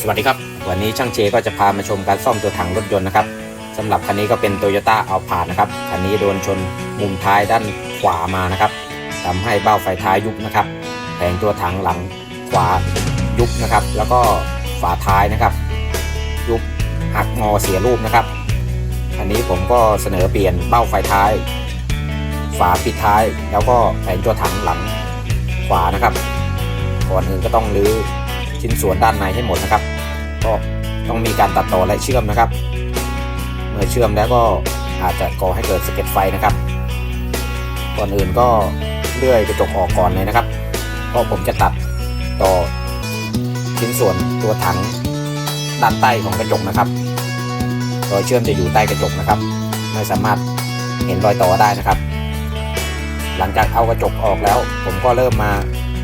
สวัสดีครับ วันนี้ช่างเจก็จะพามาชมการซ่อมตัวถังรถยนต์นะครับสำหรับคันนี้ก็เป็น t o y ยต้าเอาผ่านนะครับคันนี้โดนชนมุมท้ายด้านขวามานะครับทำให้เบ้าไฟท้ายยุบนะครับแผงตัวถังหลังขวายุบนะครับ แล้วก็ฝาท้ายนะครับ ยุบหักงอเสียรูปนะครับ อันนี้ผมก็เสนอเปลี่ยนเบ้าไฟท้าย ฝาปิดท้ายแล้วก็แผงตัวถังหลังขวานะครับก่อนอื่นก็ต้องรื้อ ชิ้นส่วนด้านในให้หมดนะครับ ก็ต้องมีการตัดต่อและเชื่อมนะครับ เมื่อเชื่อมแล้วก็อาจจะก่อให้เกิดสะเก็ดไฟนะครับ ก่อนอื่นก็เลื่อยกระจกออกก่อนเลยนะครับ เพราะผมจะตัดต่อชิ้นส่วนตัวถังด้านใต้ของกระจกนะครับ รอยเชื่อมจะอยู่ใต้กระจกนะครับ ไม่สามารถเห็นรอยต่อได้นะครับ หลังจากเอากระจกออกแล้ว ผมก็เริ่มมา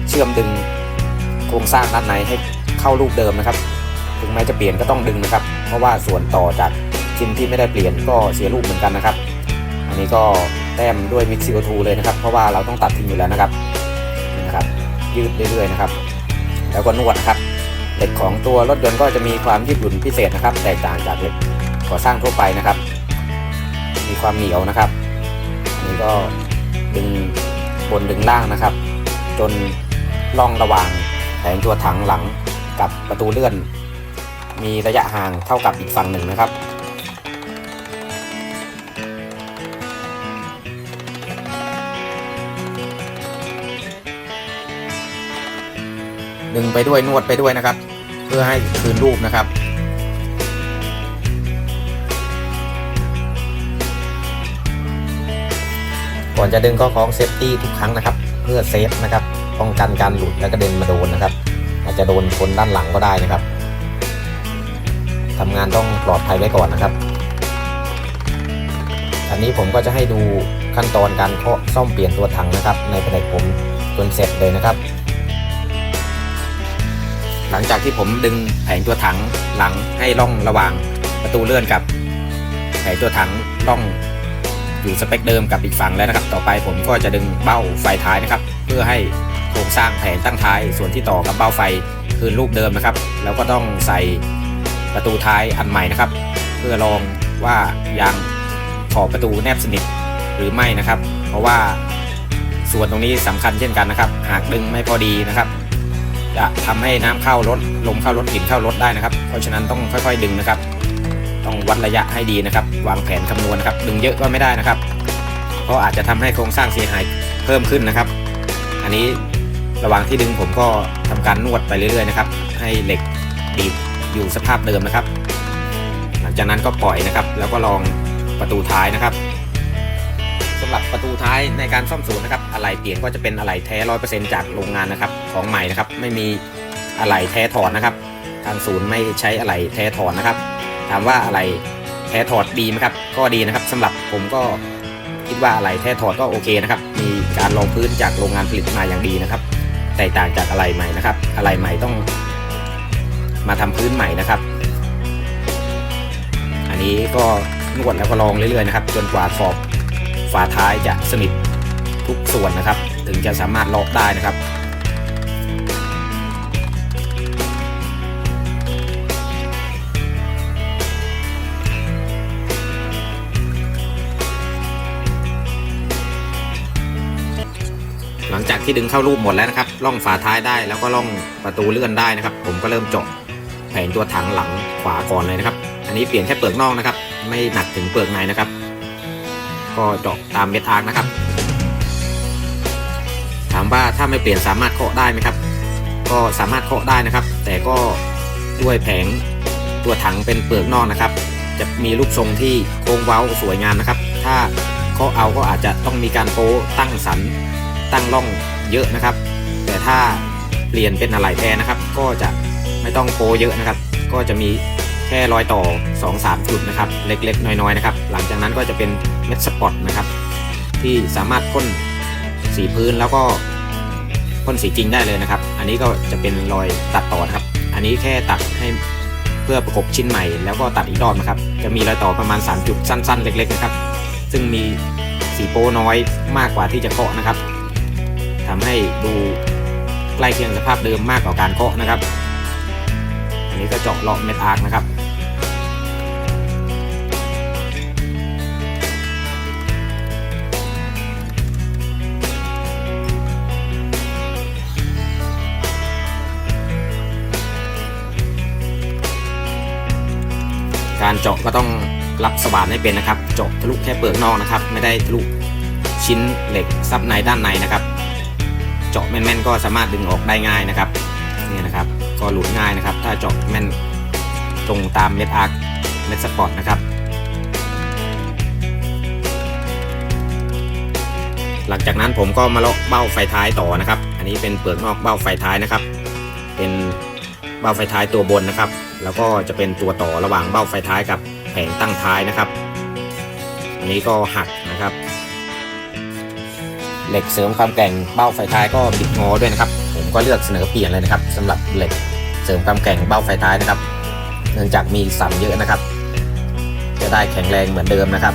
เชื่อมดึง โครงสร้างด้านในให้เข้ารูปเดิมนะครับ ถึงแม้จะเปลี่ยนก็ต้องดึงนะครับ เพราะว่าส่วนต่อจากชิ้นที่ไม่ได้เปลี่ยนก็เสียรูปเหมือนกันนะครับ อันนี้ก็แต้มด้วยมิกซิโอทูเลยนะครับ เพราะว่าเราต้องตัดทิ้งอยู่แล้วนะครับนี่นะครับ ยืดเรื่อยๆนะครับ แล้วก็นวดนะครับเหล็กของตัวรถยนต์ก็จะมีความยืดหยุ่นพิเศษนะครับ แตกต่างจากเหล็กก่อสร้างทั่วไปนะครับ มีความเหนียวนะครับอันนี้ก็ดึงบนดึงล่างนะครับ จนล่องระหว่าง งตัวถังหลังกับประตูเลื่อน มีระยะห่างเท่ากับอีกฝั่งหนึ่งนะครับ ดึงไปด้วยนวดไปด้วยนะครับ เพื่อให้คืนรูปนะครับก่อนจะดึงก็คล้องเซฟตี้ทุกครั้งนะครับ เพื่อเซฟนะครับ ป้องกันการหลุดและกระเด็นมาโดนนะครับ อาจจะโดนคนด้านหลังก็ได้นะครับทำงานต้องปลอดภัยไว้ก่อนนะครับ อันนี้ผมก็จะให้ดูขั้นตอนการเคาะซ่อมเปลี่ยนตัวถังนะครับ ในแผนกผมจนเสร็จเลยนะครับ หลังจากที่ผมดึงแผงตัวถังหลังให้ล่องระหว่างประตูเลื่อนกับแผงตัวถังล่องอยู่สเปคเดิมกับอีกฝั่งแล้วนะครับ ต่อไปผมก็จะดึงเบ้าไฟท้ายนะครับ เพื่อให้ โครงสร้างแผงตั้งท้าย ส่วนที่ต่อกับเบ้าไฟคืนรูปเดิมนะครับ แล้วก็ต้องใส่ประตูท้ายอันใหม่นะครับ เพื่อลองว่ายางขอบประตูแนบสนิทหรือไม่นะครับ เพราะว่าส่วนตรงนี้สำคัญเช่นกันนะครับ หากดึงไม่พอดีนะครับ จะทำให้น้ำเข้ารถลมเข้ารถกลิ่นเข้ารถได้นะครับ เพราะฉะนั้นต้องค่อยๆดึงนะครับ ต้องวัดระยะให้ดีนะครับ วางแผนคำนวณนะครับ ดึงเยอะก็ไม่ได้นะครับ เพราะอาจจะทำให้โครงสร้างเสียหายเพิ่มขึ้นนะครับ อันนี้ ระหว่างที่ดึงผมก็ทำการนวดไปเรื่อยๆนะครับ ให้เหล็กดีดอยู่สภาพเดิมนะครับ หลังจากนั้นก็ปล่อยนะครับ แล้วก็ลองประตูท้ายนะครับสำหรับประตูท้ายในการซ่อมศูนย์นะครับอะไหล่เปลี่ยนก็จะเป็นอะไหล่แท้ร้อยเปอร์เซ็นต์จากโรงงานนะครับ ของใหม่นะครับ ไม่มีอะไหล่แท้ถอดนะครับ ทางศูนย์ไม่ใช้อะไหล่แท้ถอดนะครับ ถามว่าอะไหล่แท้ถอดดีไหมครับ ก็ดีนะครับสำหรับผมก็คิดว่าอะไหล่แท้ถอดก็โอเคนะครับ มีการรองพื้นจากโรงงานผลิตมาอย่างดีนะครับ แตกต่างจากอะไรใหม่นะครับ อะไรใหม่ต้องมาทำพื้นใหม่นะครับ อันนี้ก็นวดแล้วก็ลองเรื่อยๆนะครับ จนกว่าขอบฝาท้ายจะสนิททุกส่วนนะครับ ถึงจะสามารถล็อกได้นะครับ ที่ดึงเข้ารูปหมดแล้วนะครับล่องฝาท้ายได้แล้วก็ล่องประตูเลื่อนได้นะครับ ผมก็เริ่มเจาะแผงตัวถังหลังขวาก่อนเลยนะครับ อันนี้เปลี่ยนแค่เปลือกนอกนะครับ ไม่หนักถึงเปลือกในนะครับ ก็เจาะตามเม็ดอาร์คนะครับ ถามว่าถ้าไม่เปลี่ยนสามารถเคาะได้ไหมครับ ก็สามารถเคาะได้นะครับ แต่ก็ด้วยแผงตัวถังเป็นเปลือกนอกนะครับ จะมีรูปทรงที่โค้งเว้าสวยงามนะครับ ถ้าเคาะเอาก็อาจจะต้องมีการโป้ตั้งสันตั้งร่อง เยอะนะครับ แต่ถ้าเปลี่ยนเป็นอะไหล่แท้นะครับ ก็จะไม่ต้องโปเยอะนะครับ ก็จะมีแค่รอยต่อ 2-3 จุดนะครับ เล็กๆ น้อยๆนะครับ หลังจากนั้นก็จะเป็นเม็ดสปอตนะครับ ที่สามารถพ่นสีพื้นแล้วก็พ่นสีจริงได้เลยนะครับ อันนี้ก็จะเป็นรอยตัดต่อนะครับ อันนี้แค่ตัดให้เพื่อประกบชิ้นใหม่ แล้วก็ตัดอีกรอบนะครับ จะมีรอยต่อประมาณ 3 จุดสั้น ๆ เล็ก ๆ นะครับ ซึ่งมีสีโป้น้อยมากกว่าที่จะเคาะนะครับ ทำให้ดูใกล้เคียงสภาพเดิมมากกว่าการเคาะนะครับ อันนี้ก็เจาะเลาะเม็ดอาร์คนะครับการเจาะก็ต้องรับสว่านให้เป็นนะครับ เจาะทะลุแค่เปลือกนอกนะครับ ไม่ได้ทะลุชิ้นเหล็กซับในด้านในนะครับ จาะแม่นๆก็สามารถดึงออกได้ง่ายนะครับนี่นะครับก็หลุดง่ายนะครับ ถ้าเจาะแม่นตรงตามเม็ดอาร์คเม็ดสปอร์ตนะครับ หลังจากนั้นผมก็มาเลาะเบ้าไฟท้ายต่อนะครับ อันนี้เป็นเปลือกนอกเบ้าไฟท้ายนะครับ เป็นเบ้าไฟท้ายตัวบนนะครับ แล้วก็จะเป็นตัวต่อระหว่างเบ้าไฟท้ายกับแผงตั้งท้ายนะครับ อันนี้ก็หัก เหล็กเสริมความแกร่งเบ้าไฟท้ายก็บิดงอด้วยนะครับ ผมก็เลือกเสนอเปลี่ยนเลยนะครับสำหรับเหล็กเสริมความแกร่งเบ้าไฟท้ายนะครับ เนื่องจากมีสันเยอะนะครับ จะได้แข็งแรงเหมือนเดิมนะครับ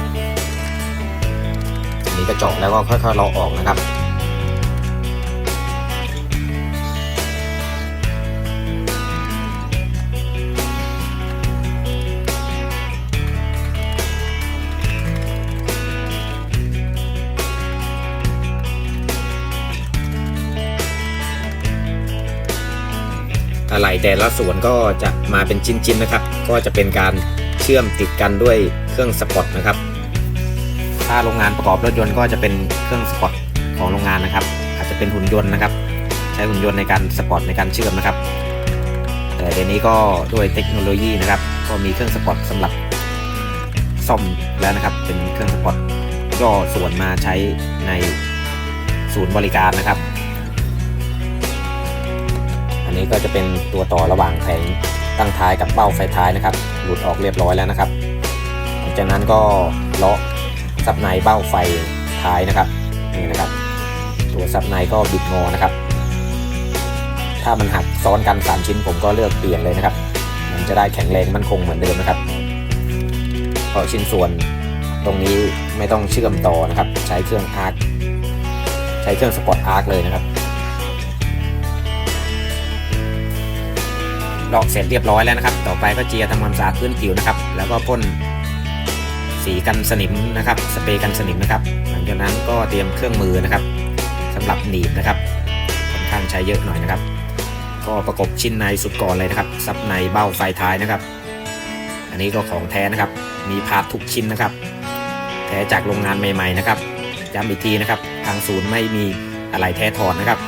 อันนี้ก็เจาะแล้วก็ค่อยๆเราออกนะครับ แต่ละส่วนก็จะมาเป็นชิ้นๆนะครับ ก็จะเป็นการเชื่อมติดกันด้วยเครื่องสปอตนะครับ ถ้าโรงงานประกอบรถยนต์ก็จะเป็นเครื่องสปอตของโรงงานนะครับ อาจจะเป็นหุ่นยนต์นะครับ ใช้หุ่นยนต์ในการสปอตในการเชื่อมนะครับ แต่เดี๋ยวนี้ก็ด้วยเทคโนโลยีนะครับ ก็มีเครื่องสปอตสำหรับซ่อมแล้วนะครับ เป็นเครื่องสปอตย่อส่วนมาใช้ในศูนย์บริการนะครับ อันนี้ก็จะเป็นตัวต่อระหว่างแผงตั้งท้ายกับเบ้าไฟท้ายนะครับ หลุดออกเรียบร้อยแล้วนะครับหลังจากนั้นก็เลาะซับในเบ้าไฟท้ายนะครับนี่นะครับ ตัวซับในก็บิดงอนะครับ ถ้ามันหักซ้อนกัน3ชิ้นผมก็เลือกเปลี่ยนเลยนะครับ มันจะได้แข็งแรงมั่นคงเหมือนเดิมนะครับเพราะชิ้นส่วนตรงนี้ไม่ต้องเชื่อมต่อนะครับ ใช้เครื่องอาร์คใช้เครื่องสปอตอาร์คเลยนะครับ ลอกเสร็จเรียบร้อยแล้วนะครับ ต่อไปก็เจียทำความสะอาดพื้นผิวนะครับ แล้วก็พ่นสีกันสนิมนะครับ สเปรย์กันสนิมนะครับ หลังจากนั้นก็เตรียมเครื่องมือนะครับสำหรับหนีบนะครับค่อนข้างใช้เยอะหน่อยนะครับ ก็ประกบชิ้นในสุดก่อนเลยนะครับ ซับในเบ้าไฟท้ายนะครับ อันนี้ก็ของแท้นะครับ มีพาร์ททุกชิ้นนะครับ แท้จากโรงงานใหม่ ๆ นะครับย้ำอีกทีนะครับ ทางศูนย์ไม่มีอะไรแท้ถอดนะครับ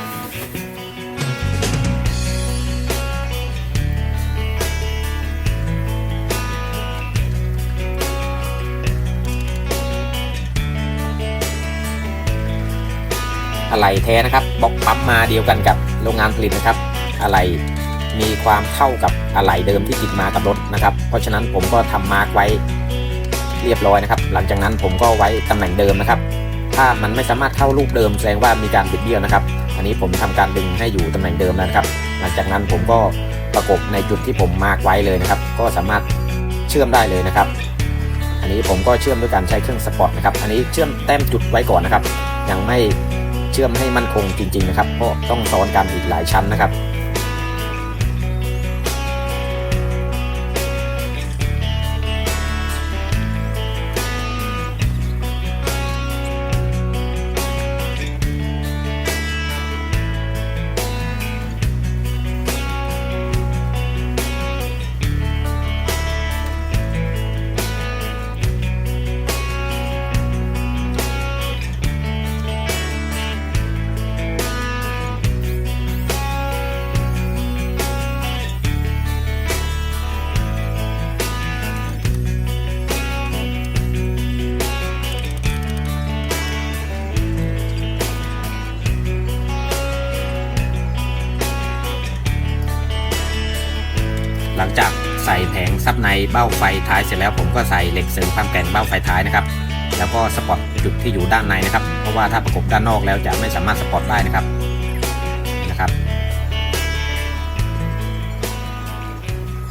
อะไหล่แท้นะครับบล็อกปั๊มมาเดียวกันกับโรงงานผลิตนะครับอะไหล่มีความเท่ากับอะไหล่เดิมที่ติดมากับรถนะครับ เพราะฉะนั้นผมก็ทำมาร์กไว้เรียบร้อยนะครับ หลังจากนั้นผมก็ไว้ตำแหน่งเดิมนะครับ ถ้ามันไม่สามารถเข้ารูปเดิมแสดงว่ามีการบิดเบี้ยวนะครับ อันนี้ผมทำการดึงให้อยู่ตำแหน่งเดิมแล้วนะครับ หลังจากนั้นผมก็ประกบในจุดที่ผมมาร์กไว้เลยนะครับ ก็สามารถเชื่อมได้เลยนะครับ อันนี้ผมก็เชื่อมด้วยการใช้เครื่องสปอตนะครับ อันนี้เชื่อมแต้มจุดไว้ก่อนนะครับ ยังไม่ เชื่อมให้มั่นคงจริงๆนะครับเพราะต้องซ้อนกันอีกหลายชั้นนะครับ ในเบ้าไฟท้ายเสร็จแล้วผมก็ใส่เหล็กเสริมความแกร่งเบ้าไฟท้ายนะครับแล้วก็สปอตจุดที่อยู่ด้านในนะครับ เพราะว่าถ้าประกบด้านนอกแล้วจะไม่สามารถสปอตได้นะครับนะครับ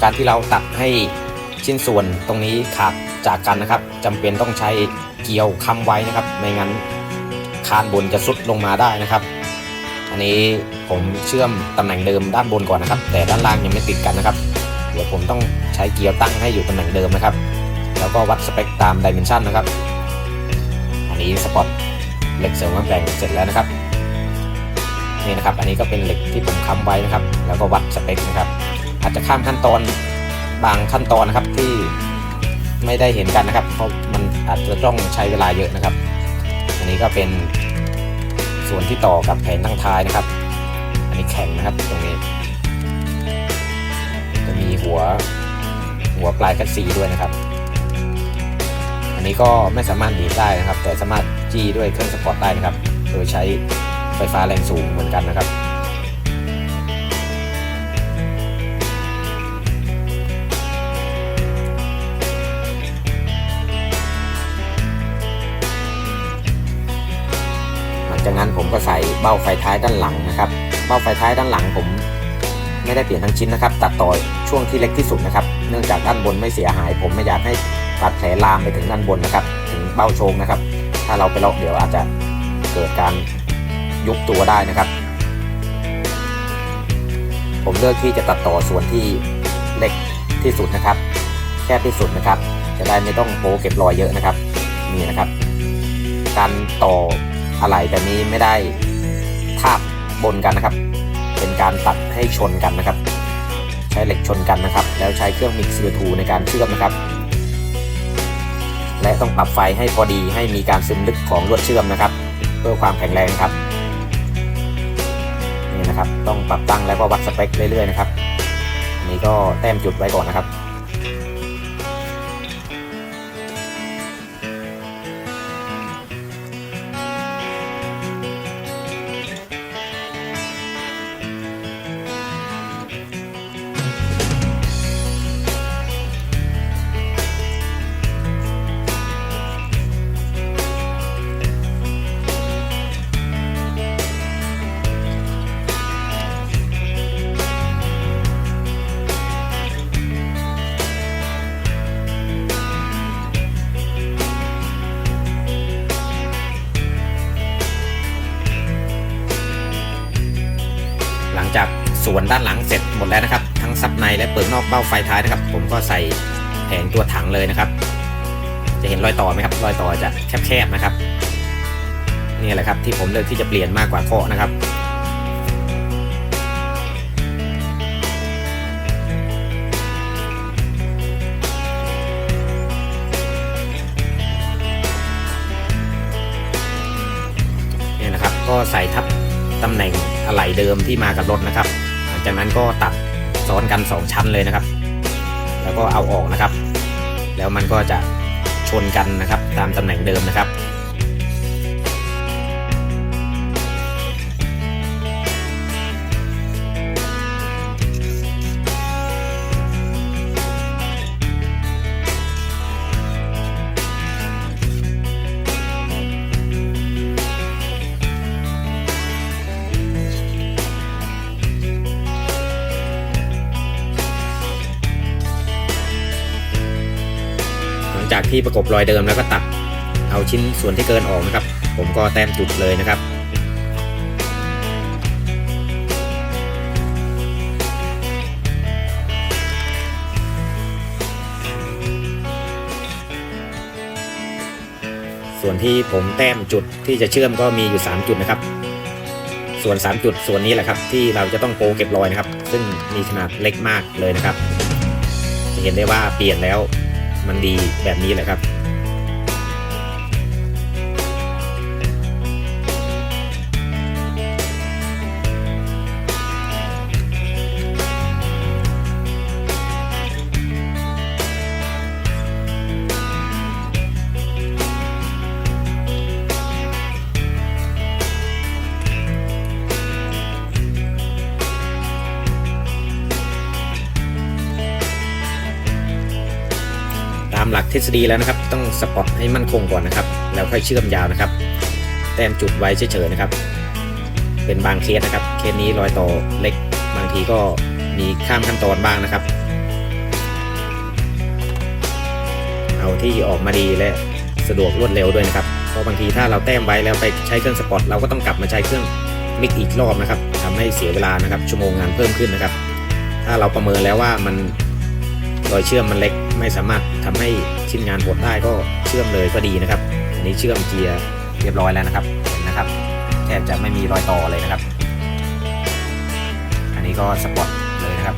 การที่เราตัดให้ชิ้นส่วนตรงนี้ขาดจากกันนะครับจำเป็นต้องใช้เกลียวค้ำไว้นะครับ ไม่งั้นคานบนจะสุดลงมาได้นะครับ อันนี้ผมเชื่อมตำแหน่งเดิมด้านบนก่อนนะครับ แต่ด้านล่างยังไม่ติดกันนะครับ เดี๋ยวผมต้องใช้เกียร์ตั้งให้อยู่ตำแหน่งเดิมนะครับ แล้วก็วัดสเปคตามดิเมนชันนะครับ อันนี้สปอตเหล็กเสริมวามแกร่งเสร็จแล้วนะครับนี่นะครับ อันนี้ก็เป็นเหล็กที่ผมค้ำไว้นะครับ แล้วก็วัดสเปคนะครับ อาจจะข้ามขั้นตอนบางขั้นตอนนะครับที่ไม่ได้เห็นกันนะครับ เพราะมันอาจจะต้องใช้เวลาเยอะนะครับ อันนี้ก็เป็นส่วนที่ต่อกับแผงตั้งท้ายนะครับ อันนี้แข็งนะครับตรงนี้ หัวหัวปลายกัดสีด้วยนะครับ อันนี้ก็ไม่สามารถดีได้นะครับ แต่สามารถจี้ด้วยเครื่องสปอร์ตได้นะครับ โดยใช้ไฟฟ้าแรงสูงเหมือนกันนะครับหลังจากนั้นผมก็ใส่เบ้าไฟท้ายด้านหลังนะครับ เบ้าไฟท้ายด้านหลังผม ไม่ได้เปลี่ยนทั้งชิ้นนะครับ ตัดต่อช่วงที่เล็กที่สุดนะครับ เนื่องจากด้านบนไม่เสียหาย ผมไม่อยากให้บาดแผลลามไปถึงด้านบนนะครับ ถึงเบ้าโชงนะครับ ถ้าเราไปลอกเดี๋ยวอาจจะเกิดการยุบตัวได้นะครับ ผมเลือกที่จะตัดต่อส่วนที่เล็กที่สุดนะครับ แคบที่สุดนะครับ จะได้ไม่ต้องโปเก็บรอยเยอะนะครับ นี่นะครับ การต่ออะไรแบบนี้ไม่ได้ทาบบนกันนะครับ เป็นการตัดให้ชนกันนะครับ ใช้เหล็กชนกันนะครับ แล้วใช้เครื่องมิกซ์เซอร์ทูในการเชื่อมนะครับ และต้องปรับไฟให้พอดีให้มีการซึมลึกของลวดเชื่อมนะครับ เพื่อความแข็งแรงครับนี่นะครับ ต้องปรับตั้งแล้วก็วัดสเปคเรื่อยๆนะครับอันนี้ก็แต้มจุดไว้ก่อนนะครับ จากส่วนด้านหลังเสร็จหมดแล้วนะครับ ทั้งซับในและเปิดนอกเบ้าไฟท้ายนะครับ ผมก็ใส่แผงตัวถังเลยนะครับ จะเห็นรอยต่อไหมครับรอยต่อจะแคบๆนะครับนี่แหละครับที่ผมเลือกที่จะเปลี่ยนมากกว่าเคาะนะครับนี่นะครับก็ใส่ทับ ตำแหน่งอะไหล่เดิมที่มากับรถนะครับ หลังจากนั้นก็ตัดซ้อนกัน 2 ชั้นเลยนะครับ แล้วก็เอาออกนะครับ แล้วมันก็จะชนกันนะครับ ตามตำแหน่งเดิมนะครับ ที่ประกบรอยเดิมแล้วก็ตัดเอาชิ้นส่วนที่เกินออกนะครับ ผมก็แต้มจุดเลยนะครับส่วนที่ผมแต้มจุดที่จะเชื่อมก็มีอยู่ 3 จุดนะครับ ส่วน 3 จุดส่วนนี้แหละครับ ที่เราจะต้องโปเก็บรอยนะครับ ซึ่งมีขนาดเล็กมากเลยนะครับ จะเห็นได้ว่าเปลี่ยนแล้ว มันดีแบบนี้แหละครับ ทฤษฎีแล้วนะครับ ต้องสปอตให้มั่นคงก่อนนะครับ แล้วค่อยเชื่อมยาวนะครับ แต้มจุดไว้เฉยๆนะครับ เป็นบางเคสนะครับ เคสนี้รอยต่อเล็ก บางทีก็มีข้ามขั้นตอนบ้างนะครับ เอาที่ออกมาดีและสะดวกรวดเร็วด้วยนะครับ เพราะบางทีถ้าเราแต้มไว้แล้วไปใช้เครื่องสปอตเราก็ต้องกลับมาใช้เครื่องมิกอีกรอบนะครับทำให้เสียเวลานะครับ ชั่วโมงงานเพิ่มขึ้นนะครับ ถ้าเราประเมินแล้วว่ามันรอยเชื่อมมันเล็กไม่สามารถ ทำให้ชิ้นงานหดได้ก็เชื่อมเลยก็ดีนะครับ อันนี้เชื่อมเกียร์เรียบร้อยแล้วนะครับเห็นนะครับแทบจะไม่มีรอยต่อเลยนะครับ อันนี้ก็สปอตเลยนะครับ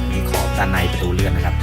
อันนี้ขอบด้านในประตูเลื่อนนะครับ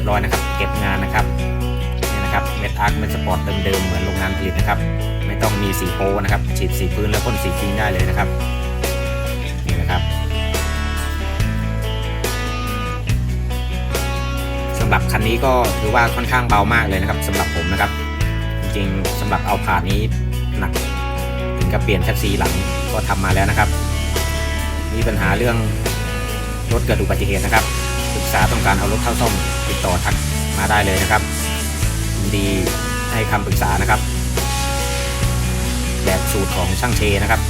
ยบร้อยนะครับ เก็บงานนะครับนี่นะครับเม็ดอาร์คเม็ดสปอร์ตเดิมๆเหมือนโรงงานผลิตนะครับ ไม่ต้องมีสีโปนะครับฉีดสีพื้นแล้วพ่นสีจริงได้เลยนะครับนี่นะครับสำหรับคันนี้ก็ถือว่าค่อนข้างเบามากเลยนะครับสำหรับผมนะครับ จริงๆสำหรับเอาผ่านนี้หนักถึงกับเปลี่ยนแคปซีหลังก็ทำมาแล้วนะครับ มีปัญหาเรื่องรถเกิดอุบัติเหตุนะครับปรึกษาต้องการเอารถเข้าซ่อม ติดต่อทักมาได้เลยนะครับยินดีให้คำปรึกษานะครับ แบบสูตรของช่างเชนะครับ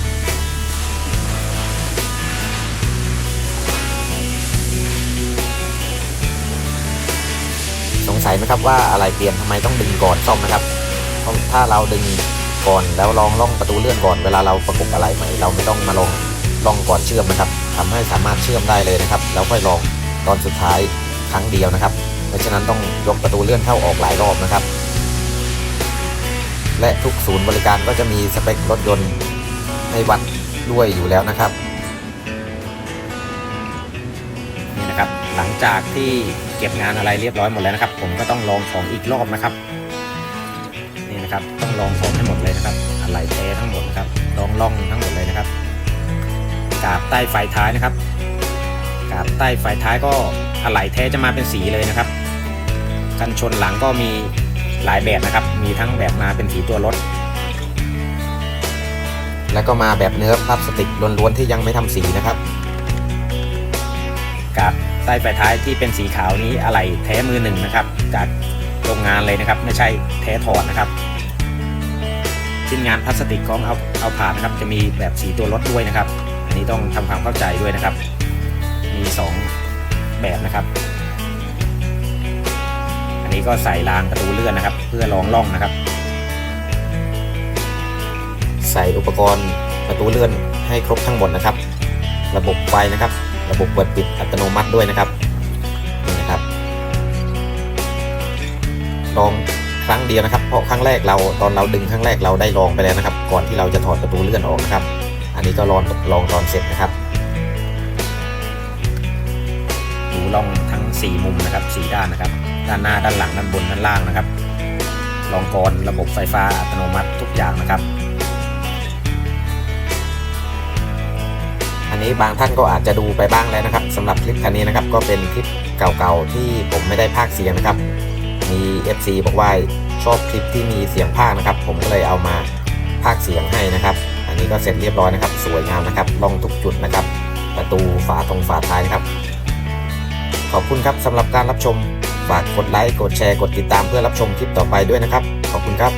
สงสัยไหมครับว่าอะไรเปลี่ยนทำไมต้องดึงก่อนซ่อมนะครับ เพราะถ้าเราดึงก่อนแล้วลองล่องประตูเลื่อนก่อนเวลาเราประกบอะไรใหม่ เราไม่ต้องมาลองล่องก่อนเชื่อมนะครับทำให้สามารถเชื่อมได้เลยนะครับ แล้วค่อยลองตอนสุดท้ายครั้งเดียวนะครับ เพราะฉะนั้นต้องยกประตูเลื่อนเข้าออกหลายรอบนะครับ และทุกศูนย์บริการก็จะมีสเปครถยนต์ให้วัดด้วยอยู่แล้วนะครับนี่นะครับหลังจากที่เก็บงานอะไรเรียบร้อยหมดแล้วนะครับ ผมก็ต้องลองของอีกรอบนะครับนี่นะครับต้องลองของให้หมดเลยนะครับอะไรแท้ทั้งหมดนะครับลองล่องทั้งหมดเลยนะครับกาบใต้ไฟท้ายนะครับกาบใต้ไฟท้ายก็อะไหล่แท้จะมาเป็นสีเลยนะครับ กันชนหลังก็มีหลายแบบนะครับ มีทั้งแบบมาเป็นสีตัวรถ แล้วก็มาแบบเนื้อพลาสติกล้วนๆที่ยังไม่ทำสีนะครับกาบใต้ไฟท้ายที่เป็นสีขาวนี้อะไหล่แท้มือหนึ่งนะครับ จากโรงงานเลยนะครับ ไม่ใช่แท้ถอดนะครับชิ้นงานพลาสติกของเอาเอาผ่านนะครับ จะมีแบบสีตัวรถด้วยนะครับ อันนี้ต้องทำความเข้าใจด้วยนะครับ มี 2 แบบนะครับอั นนี้ก็ใส่รางประตูเลื่อนนะครับ เพื่อรองล่องนะครับ ใส่อุปกรณ์ประตูเลื่อนให้ครบทั้งหมดนะครับ ระบบไฟนะครับ ระบบเปิดปิดอัตโนมัติด้วยนะครับนี่นะครับลองครั้งเดียวนะครับ เพราะครั้งแรกเราตอนเราดึงครั้งแรกเราได้ลองไปแล้วนะครับ ก่อนที่เราจะถอดประตูเลื่อนออกนะครับ อันนี้ก็ลองลองตอนเสร็จนะครับดูล่องทั้ง 4 มุมนะครับ4ด้านนะครับ ด้านหน้าด้านหลังด้านบนด้านล่างนะครับรองกรระบบไฟฟ้าอัตโนมัติทุกอย่างนะครับ อันนี้บางท่านก็อาจจะดูไปบ้างแล้วนะครับสำหรับคลิปคันนี้นะครับ ก็เป็นคลิปเก่าๆที่ผมไม่ได้พากเสียงนะครับ มี FC บอกว่าชอบคลิปที่มีเสียงพากนะครับ ผมก็เลยเอามาพากเสียงให้นะครับ อันนี้ก็เสร็จเรียบร้อยนะครับ สวยงามนะครับล่องทุกจุดนะครับ ประตูฝาตรงฝาท้ายนะครับ ขอบคุณครับสำหรับการรับชม ฝากกดไลค์ กดแชร์ กดติดตามเพื่อรับชมคลิปต่อไปด้วยนะครับ ขอบคุณครับ